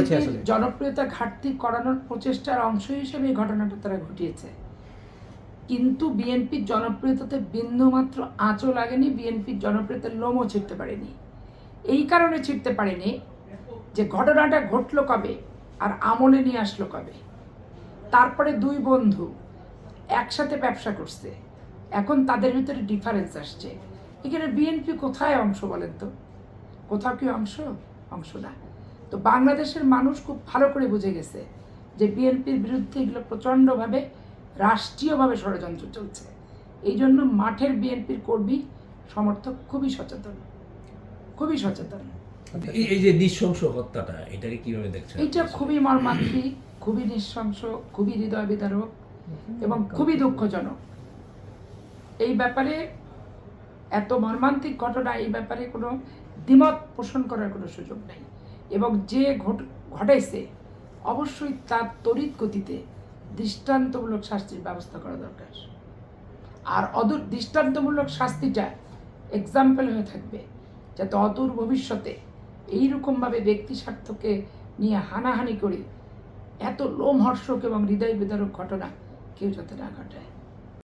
করেছে আসলে? জনপ্রিয়তা ঘাটতি করানোর প্রচেষ্টার অংশ হিসেবে এই ঘটনাটা তারা ঘটিয়েছে। কিন্তু বিএনপির জনপ্রিয়তাতে বিন্দুমাত্র আঁচও লাগেনি বিএনপির জনপ্রিয়তার লোমও ছিঁড়তে পারেনি। এই কারণে ছিঁড়তে পারেনি যে ঘটনাটা ঘটলো কবে আর আমলে নিয়ে আসলো কবে। তারপরে দুই বন্ধু একসাথে ব্যবসা করছে। এখন তাদের ভিতরে ডিফারেন্স আসছে। এখানে বিএনপি কোথায় অংশ বলেন তো? কোথাও কি অংশ? অংশ না। তো বাংলাদেশের মানুষ খুব ভালো করে বুঝে গেছে যে বিএনপির বিরুদ্ধে এগুলো প্রচণ্ডভাবে রাষ্ট্রীয়ভাবে ষড়যন্ত্র চলছে। এই জন্য মাঠের বিএনপির কর্মী সমর্থক খুবই সচেতন। খুবই সচেতন। এই যে নৃশংস হত্যাটা এটাকে কীভাবে দেখছেন এইটা খুবই মর্মান্তিক খুবই নৃশংস খুবই হৃদয় বিদারক এবং খুবই দুঃখজনক। এই ব্যাপারে এত মর্মান্তিক ঘটনা এই ব্যাপারে কোনো দ্বিমত পোষণ করার কোনো সুযোগ নেই। এবং যে ঘট, ঘটাইছে, অবশ্যই তার তড়িৎ গতিতে দৃষ্টান্তমূলক শাস্তির ব্যবস্থা করা দরকার। আর অদূর, দৃষ্টান্তমূলক শাস্তিটা এক্সাম্পল হয়ে থাকবে, যাতে অদূর ভবিষ্যতে এইরকমভাবে ব্যক্তি স্বার্থকে নিয়ে হানাহানি করে এত লোমহর্ষক এবং হৃদয় বিদারক ঘটনা কেউ যাতে না ঘটায়।